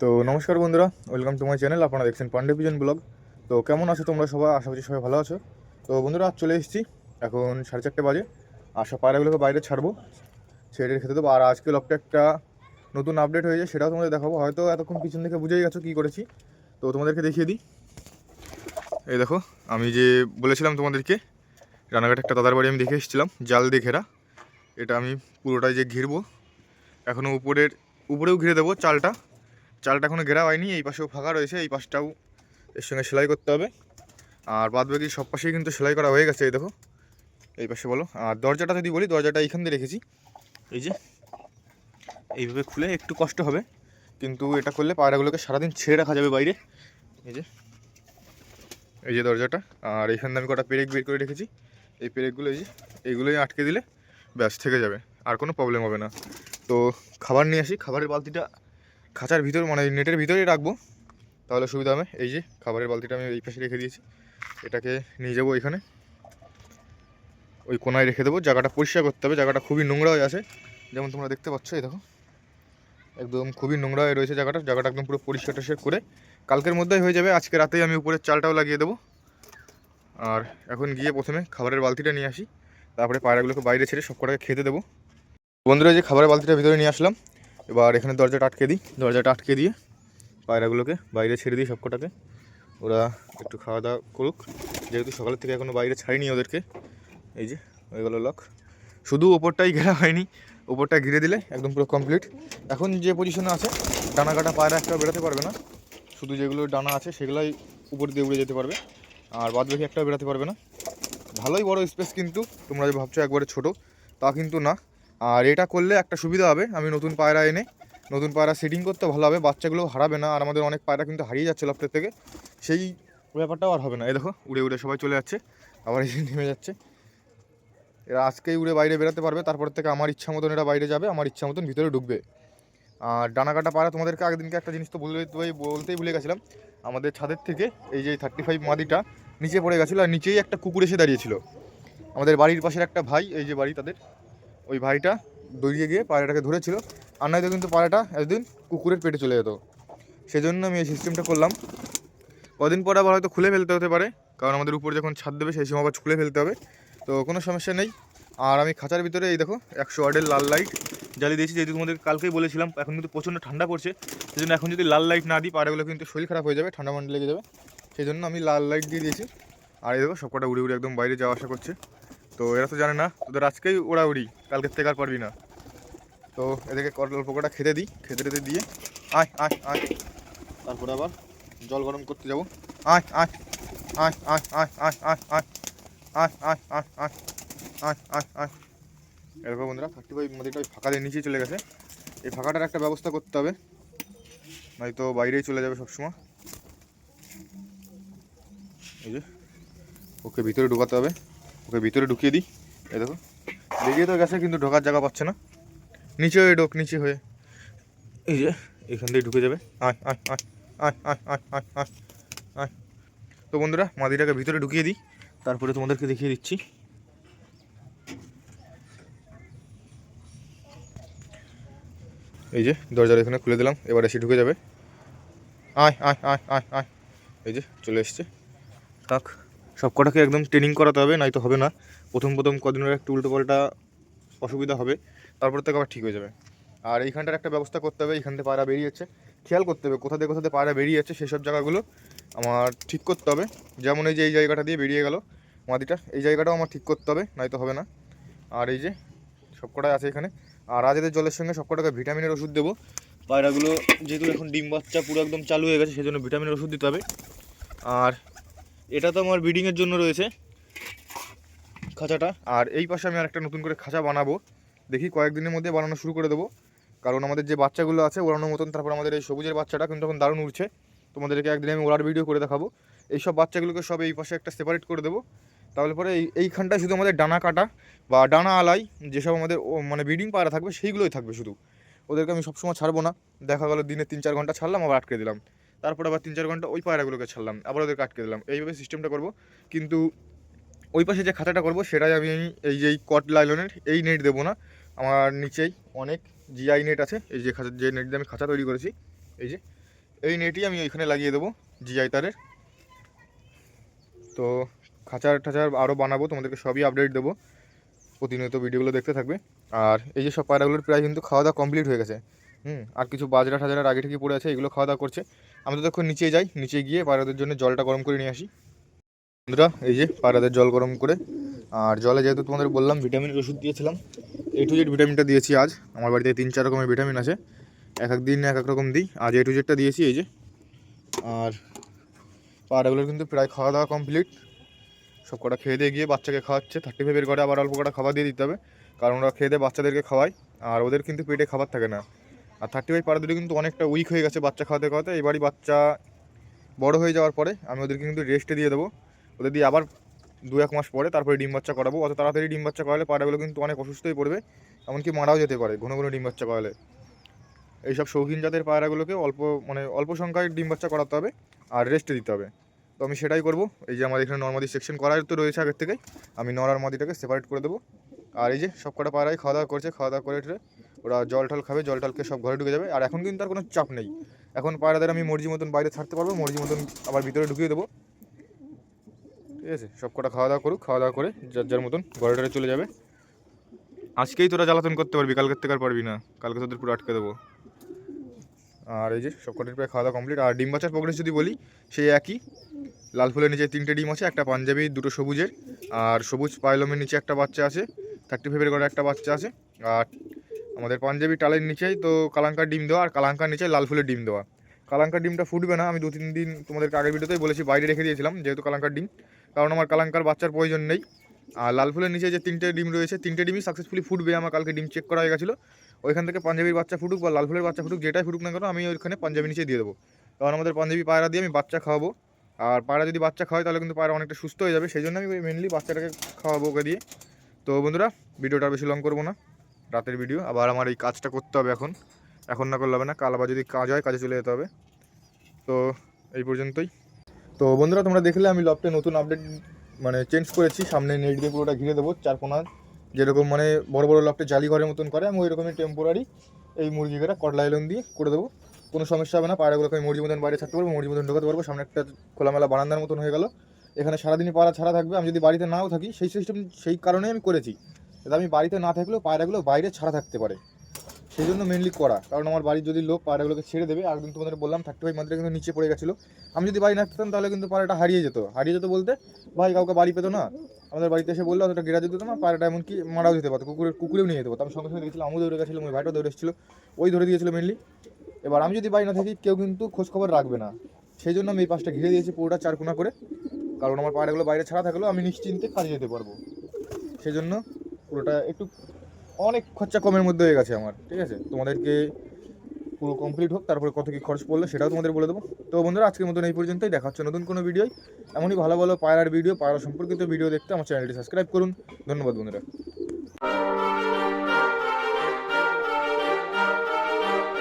তো নমস্কার বন্ধুরা ওয়েলকাম টু মাই চ্যানেল আপনারা দেখছেন পান্ডে পিজন ব্লগ তো কেমন আছো তোমরা সবাই? আশা করছি সবাই ভালো আছো। তো বন্ধুরা, আজ চলে এসেছি এখন সাড়ে চারটে বাজে। সব পায়রাগুলোকে বাইরে ছাড়বো। ছেড়ে খেতে দেবো। আর আজকে লকটা একটা নতুন আপডেট হয়েছে, সেটাও তোমাদের দেখাবো। হয়তো এতক্ষণ পিছন থেকে বুঝেই গেছো কী করেছি। তো তোমাদেরকে দেখিয়ে দিই। এই দেখো, আমি যে বলেছিলাম তোমাদেরকে, রানাঘাট একটা দাদার বাড়ি আমি দেখে এসেছিলাম, জাল দিয়ে ঘেরা। এটা আমি পুরোটাই যে ঘিরবো, এখনও উপরের, উপরেও ঘিরে দেবো চালটা। চালটা এখনও ঘেরা হয়নি, এই পাশেও ফাঁকা রয়েছে, এই পাশটাও এর সঙ্গে সেলাই করতে হবে। আর বাদ বাকি সব পাশেই কিন্তু সেলাই করা হয়ে গেছে, এই দেখো। এই পাশে বলো, আর দরজাটা যদি বলি, দরজাটা এইখান দিয়ে রেখেছি। এই যে, এইভাবে খুলে একটু কষ্ট হবে, কিন্তু এটা করলে পায়রাগুলোকে সারাদিন ছেড়ে রাখা যাবে বাইরে। এই যে এই যে দরজাটা, আর এইখান দিয়ে আমি কটা পেরেক বের করে রেখেছি। এই পেরেকগুলো এই যে, এইগুলোই আটকে দিলে ব্যাস, থেকে যাবে। আর কোনো প্রবলেম হবে না। তো খাবার নিয়ে আসি। খাবারের বালতিটা খাঁচার ভিতর মানে নেটের ভিতরেই রাখব। তাহলে সুবিধা হবে। এই যে খাবারের বালতিটা আমি এই পাশে রেখে দিয়েছি। এটাকে নিয়ে যাব এখানে ওই কোনায় রেখে দেবো। জায়গাটা পরিষ্কার করতে হবে। জায়গাটা খুবই নোংরা হয়ে আছে। যেমন তোমরা দেখতে পাচ্ছ, এই দেখো। একদম খুবই নোংরা হয়ে রয়েছে জায়গাটা। জায়গাটা একদম পুরো পরিষ্কার টরিষ্কার করে কালকের মধ্যেই হয়ে যাবে। আজকে রাতেই আমি উপরের চালটাও লাগিয়ে দেবো। আর এখন গিয়ে প্রথমে খাবারের বালতিটা নিয়ে আসি। তারপরে পায়রাগুলোকে বাইরে ছেড়ে সব কটাকে খেতে দেবো। বন্ধুরা যে খাবারের বালতিটা ভিতরে নিয়ে আসলাম। এবার এখানে দরজাটা আটকে দিই। দরজাটা আটকে দিয়ে পায়রাগুলোকে বাইরে ছেড়ে দিই সব কটাকে ওরা একটু খাওয়া দাওয়া করুক। যেহেতু সকালের থেকে এখনও বাইরে ছাড়িনি ওদেরকে। এই যে, হয়ে গেলো লক শুধু ওপরটাই ঘেরা হয়নি। ওপরটা ঘিরে দিলে একদম পুরো কমপ্লিট এখন যে পজিশনে আছে, ডানা কাটা পায়রা একটা বেরোতে পারবে না। শুধু যেগুলো ডানা আছে, সেগুলোই উপর দিয়ে উড়ে যেতে পারবে। আর বাদ বাকি একটাও বেরোতে পারবে না। ভালোই বড় স্পেস কিন্তু, তোমরা যে ভাবছ একবারে ছোট, তা কিন্তু না। আর এটা করলে একটা সুবিধা হবে, আমি নতুন পায়রা এনে, নতুন পায়রা সেটিং করতে ভালো হবে, বাচ্চাগুলো হারাবে না, আর আমাদের অনেক পায়রা কিন্তু হারিয়ে যাচ্ছে লফটের থেকে। সেই ব্যাপারটাও আর হবে না। এই দেখো, উড়ে উড়ে সবাই চলে যাচ্ছে, আবার এই নেমে যাচ্ছে। এরা আজকেই উড়ে বাইরে বেরোতে পারবে, তারপর থেকে আমার ইচ্ছা মতন এরা বাইরে যাবে, আমার ইচ্ছা মতন ভিতরে ঢুকবে। আর ডানা কাটা পায়রা তোমাদেরকে আগের দিনকে একটা জিনিস তো বলে বলতেই ভুলে গেছিলাম, আমাদের ছাদের থেকে, এই যে থার্টি ফাইভ মাদিটা নিচে পড়ে গেছিল আর নিচেই একটা কুকুর এসে দাঁড়িয়েছিল। আমাদের বাড়ির পাশের একটা ভাই, এই যে বাড়ি তাদের, ওই ভাইটা দৌড়িয়ে গিয়ে পায়রাটাকে ধরেছিল। আর নয়তো কিন্তু পায়রাটা একদিন কুকুরের পেটে চলে যেত। সেজন্য আমি এই সিস্টেমটা করলাম। কদিন পরে আবার হয়তো খুলে ফেলতে হতে পারে, কারণ আমাদের উপরে যখন ছাদ দেবে সেই সময় আবার খুলে ফেলতে হবে। তো কোনো সমস্যা নেই। আর আমি খাঁচার ভিতরে, এই দেখো, একশো ওয়ার্ডের লাল লাইট জ্বালিয়ে দিয়েছি, যেহেতু তোমাদের কালকেই বলেছিলাম, এখন কিন্তু প্রচণ্ড ঠান্ডা পড়ছে। সেই জন্য এখন যদি লাল লাইট না দিই, পায়রাগুলো কিন্তু শরীর খারাপ হয়ে যাবে, ঠান্ডা মান্ডা লেগে যাবে। সেই জন্য আমি লাল লাইট দিয়ে দিয়েছি আর এই দেখো সবকটা উড়ে উড়ে একদম বাইরে যাওয়া আসা করছে তো এরা তো জানে না তোদের আজকেই ওরা উড়ি কালকের থেকে আর পারবি না তো এদেরকে কট- পোকাটা খেতে দিই খেতে টেতে দিয়ে আয় আয় আয় তারপরে আবার জল গরম করতে যাব আয় আয় আয় আয় আয় আয় আয় আয় আয় আয় আয় আয় আয় আয় আয় এরকম বন্ধুরা থার্টি ফাইভ ওই ফাঁকা দিয়ে নিচেই চলে গেছে এই ফাঁকাটার একটা ব্যবস্থা করতে হবে নয়তো বাইরেই চলে যাবে সবসময় এই যে ওকে ভিতরে ঢুকাতে হবে ওকে ভিতরে ঢুকিয়ে দিই এই দেখো বেরিয়ে তো গেছে কিন্তু ঢোকার জায়গা পাচ্ছে না নিচে হয়ে ঢোক নিচে হয়ে এই যে এখান দিয়ে ঢুকে যাবে আয় আয় আয় আয় আয় আয় আয় আয় আয় তো বন্ধুরা মাদিটাকে ভিতরে ঢুকিয়ে দিই তারপরে তোমাদেরকে দেখিয়ে দিচ্ছি এই যে দরজার এখানে খুলে দিলাম এবার এসে ঢুকে যাবে আয় আয় আয় আয় আয় এই যে চলে এসছে থাক, সব কটাকে একদম ট্রেনিং করাতে হবে, নয়তো হবে না। প্রথম প্রথম কদিনের একটু উল্টো পাল্টা অসুবিধা হবে, তারপর থেকে আবার ঠিক হয়ে যাবে। আর এইখানটার একটা ব্যবস্থা করতে হবে, এইখান থেকে পায়রা বেরিয়েছে খেয়াল করতে হবে, কোথা থেকে কোথা থেকে পায়রা বেরিয়ে যাচ্ছে, সেসব জায়গাগুলো আমার ঠিক করতে হবে। যেমন এই যে এই জায়গাটা দিয়ে বেরিয়ে গেল মাদিটা এই জায়গাটাও আমার ঠিক করতে হবে, নয়তো হবে না। আর এই যে সব কটাই আছে এখানে। আর আজেদের জলের সঙ্গে সব কটাকে ভিটামিনের ওষুধ দেবো। পায়রাগুলো যেহেতু এখন ডিম বাচ্চা পুরো একদম চালু হয়ে গেছে, সেজন্য ভিটামিনের ওষুধ দিতে হবে। আর এটা তো আমার ব্রিডিংয়ের জন্য রয়েছে, খাঁচাটা। আর এই পাশে আমি আর একটা নতুন করে খাঁচা বানাবো। দেখি কয়েকদিনের মধ্যে বানানো শুরু করে দেবো। কারণ আমাদের যে বাচ্চাগুলো আছে, ওড়ানোর মতন, তারপর আমাদের এই সবুজের বাচ্চাটা কিন্তু এখন দারুণ উঠছে তোমাদেরকে একদিন আমি ওড়ার ভিডিও করে দেখাবো। এই সব বাচ্চাগুলোকে সব এই পাশে একটা সেপারেট করে দেবো। তাহলে পরে এই, এইখানটায় শুধু আমাদের ডানা কাটা বা ডানা আলাই, যেসব আমাদের মানে ব্রিডিং পায়রা থাকবে, সেইগুলোই থাকবে শুধু। ওদেরকে আমি সবসময় ছাড়বো না। দেখা গেলো দিনে তিন চার ঘণ্টা ছাড়লাম, আবার আটকে দিলাম। তারপর আবার তিন চার ঘণ্টা ওই পায়রাগুলোকে ছাড়লাম, আবার ওদেরকে আটকে দিলাম। এইভাবে সিস্টেমটা করব। কিন্তু ওই পাশে যে খাতাটা করব, সেটাই আমি এই যে কট লাইলনের এই নেট দেবো না। আমার নিচেই অনেক জিআই নেট আছে। এই যে খাঁচা, যে নেট দিয়ে আমি খাঁচা তৈরি করেছি, এই যে, এই নেটই আমি ওইখানে লাগিয়ে দেবো জিআই তারের। তো খাঁচার ঠাচার আরও বানাবো, তোমাদেরকে সবই আপডেট দেবো। প্রতিনিয়ত ভিডিওগুলো দেখতে থাকবে। আর এই যে সব পায়রাগুলোর প্রায় কিন্তু খাওয়া দাওয়া কমপ্লিট হয়ে গেছে। হুম, আর কিছু বাজরা ঠাজরার আগে থেকে পড়ে আছে, এগুলো খাওয়া দাওয়া করছে। আমি তো তখন নিচে যাই, নিচে গিয়ে পায়রাদের জন্য জলটা গরম করে নিয়ে আসি। বন্ধুরা, এই যে পায়রাদের জল গরম করে, আর জলে যেহেতু তোমাদের বললাম ভিটামিনের ওষুধ দিয়েছিলাম এ টু জেড ভিটামিনটা দিয়েছি আজ। আমার বাড়িতে তিন চার রকমের ভিটামিন আছে, এক এক দিন এক এক রকম দিই। আজ এ টু জেডটা দিয়েছি, এই যে। আর পায়রাগুলোর কিন্তু প্রায় খাওয়া দাওয়া কমপ্লিট। সব কটা খেয়ে দিয়ে গিয়ে বাচ্চাকে খাওয়াচ্ছে। থার্টি ফাইভের ঘরে আবার অল্প কটা খাবার দিয়ে দিতে হবে, কারণ ওরা খেয়ে দিয়ে বাচ্চাদেরকে খাওয়ায়, আর ওদের কিন্তু পেটে খাবার থাকে না। আর থার্টি ফাইভ পাড়া কিন্তু অনেকটা উইক হয়ে গেছে বাচ্চা খাওয়াতে খাওয়াতে। এবারই বাচ্চা বড় হয়ে যাওয়ার পরে আমি ওদেরকে কিন্তু রেস্টে দিয়ে দেবো। ওদের দিয়ে আবার দু এক মাস পরে তারপরে ডিম বাচ্চা করাবো। অত তাড়াতাড়ি ডিম বাচ্চা করালে পাড়াগুলো কিন্তু অনেক অসুস্থ হয়ে পড়বে, এমনকি মারাও যেতে পারে ঘন ঘন ডিম বাচ্চা করালে। এইসব শৌখিন জাতের পায়রাগুলোকে অল্প মানে অল্প সংখ্যায় ডিম বাচ্চা করাতে হবে আর রেস্টে দিতে হবে। তো আমি সেটাই করব। এই যে আমার এখানে নর্মাদি সেকশন করার তো রয়েছে আগের থেকেই। আমি নরার মাদিটাকে সেপারেট করে দেবো। আর এই যে সব কটা পায়রাই খাওয়া দাওয়া করছে, খাওয়া দাওয়া করে ওরা জল টল খাবে, জল টলকে সব ঘরে ঢুকে যাবে। আর এখন কিন্তু আর কোনো চাপ নেই। এখন পায়রাদের আমি মর্জি মতন বাইরে ছাড়তে পারব, মর্জি মতন আবার ভিতরে ঢুকিয়ে দেবো। ঠিক আছে, সব কটা খাওয়া দাওয়া করুক, খাওয়া দাওয়া করে যার যার মতন ঘরে টরে চলে যাবে। আজকেই তোরা জ্বালাতন করতে পারবি, কালকের থেকে আর পারবি না। কালকে তোদের পুরো আটকে দেবো। আর এই যে সব কটার প্রায় খাওয়া দাওয়া কমপ্লিট আর ডিম বাচ্চার প্রোগ্রেস যদি বলি, সেই একই। লাল ফুলের নিচে তিনটে ডিম আছে, একটা পাঞ্জাবি, দুটো সবুজের। আর সবুজ পাইলমের নিচে একটা বাচ্চা আছে থার্টি ফাইভের ঘরে একটা বাচ্চা আছে। আর আমাদের পাঞ্জাবি টালের নিচেই তো কালাঙ্কার ডিম দেওয়া আর কালাঙ্কার নিচে লাল ফুলের ডিম দেওয়া। কালাঙ্কার ডিমটা ফুটবে না, আমি দু, তিন দিন তোমাদেরকে আগের ভিডিওতেই বলেছি, বাইরে রেখে দিয়েছিলাম যেহেতু কালাঙ্কার ডিম। কারণ আমার কালাঙ্কার বাচ্চার প্রয়োজন নেই। আর লাল ফুলের নিচে যে তিনটে ডিম রয়েছে, তিনটে ডিমই সাকসেসফুলি ফুটবে, আমার কালকে ডিম চেক করা হয়ে গেছিল। ওইখান থেকে পাঞ্জাবির বাচ্চা ফুটুক বা লাল ফুলের বাচ্চা ফুটুক, যেটাই ফুটুক না কেন, আমি ওইখানে পাঞ্জাবি নিচে দিয়ে দেবো। কারণ আমাদের পাঞ্জাবি পায়রা দিয়ে আমি বাচ্চা খাওয়াবো। আর পায়রা যদি বাচ্চা খাওয়াই তাহলে কিন্তু পায়রা অনেকটা সুস্থ হয়ে যাবে। সেই জন্য আমি মেনলি বাচ্চাটাকে খাওয়াবো ওকে দিয়ে। তো বন্ধুরা, ভিডিওটা বেশি লং করব না। রাতের ভিডিও আবার আমার এই কাজটা করতে হবে এখন। এখন না করলে হবে না, কাল আবার যদি কাজ হয়, কাজে চলে যেতে হবে। তো এই পর্যন্তই। তো বন্ধুরা, তোমরা দেখলে আমি লবটে নতুন আপডেট মানে চেঞ্জ করেছি। সামনে নেট দিয়ে পুরোটা ঘিরে দেবো, চার কোনার যেরকম মানে বড় বড় লফটে জালি ঘরের মতন করে, আমি ওই রকমই টেম্পোরারি এই মুরগিগুলো কটলা আইলন দিয়ে করে দেবো। কোনো সমস্যা হবে না, পায়রাগুলোকে আমি মুরগি মতন বাইরে থাকতে পারব মুরগি মতন ঢোকাতে পারব। সামনে একটা খোলামেলা বারান্দার মতন হয়ে গেল। এখানে সারাদিনই পাড়া ছাড়া থাকবে। আমি যদি বাড়িতে নাও থাকি, সেই সিস্টেম সেই কারণেই আমি করেছি। যাতে আমি বাড়িতে না থাকলেও পায়রাগুলো বাইরে ছাড়া থাকতে পারে। সেই জন্য মেনলি করা কারণ আমার বাড়ির যদি লোক পায়রাগুলোকে ছেড়ে দেবে একদিন তোমাদের বললাম থার্টি ফাইভ মাত্রা কিন্তু নিচে পড়ে গেছিল। আমি যদি বাড়ি না থাকতাম, তাহলে কিন্তু পায়রাটা হারিয়ে যেত। হারিয়ে যেত বলতে, ভাই কাউকে বাড়ি পেতো না। আমাদের বাড়িতে এসে বলল অতটা গেরা যেত না, পায়রাটা এমনকি মারাও যেতে পারতো। কুকুরের কুকুরেও নিয়ে যেতে পারতো। আমি সঙ্গে সঙ্গে দেখছিলাম আমু দৌড়ে গেছিলাম, ওই ভাইটাও দৌড়ে এসেছিল। ওই ধরে দিয়েছিল মেনলি এবার আমি যদি বাড়ি না থাকি, কেউ কিন্তু খোঁজখবর রাখবে না। সেই জন্য আমি এই পাশটা ঘিরে দিয়েছি পুরোটা চারকোনা করে। কারণ আমার পায়রাগুলো বাইরে ছাড়া থাকলেও আমি নিশ্চিন্তে কাজে যেতে পারব। সেই জন্য পুরোটা একটু অনেক খরচা কমের মধ্যে হয়ে গেছে আমার, ঠিক আছে? তোমাদেরকে পুরো কমপ্লিট হোক, তারপরে কত কী খরচ পড়ল সেটাও তোমাদের বলে দেবো। তো বন্ধুরা, আজকের মতন এই পর্যন্তই, দেখা হচ্ছে নতুন কোনো ভিডিও এমনই ভালো ভালো পায়রার ভিডিও পায়রা সম্পর্কিত ভিডিও দেখতে আমার চ্যানেলটি সাবস্ক্রাইব করুন। ধন্যবাদ বন্ধুরা।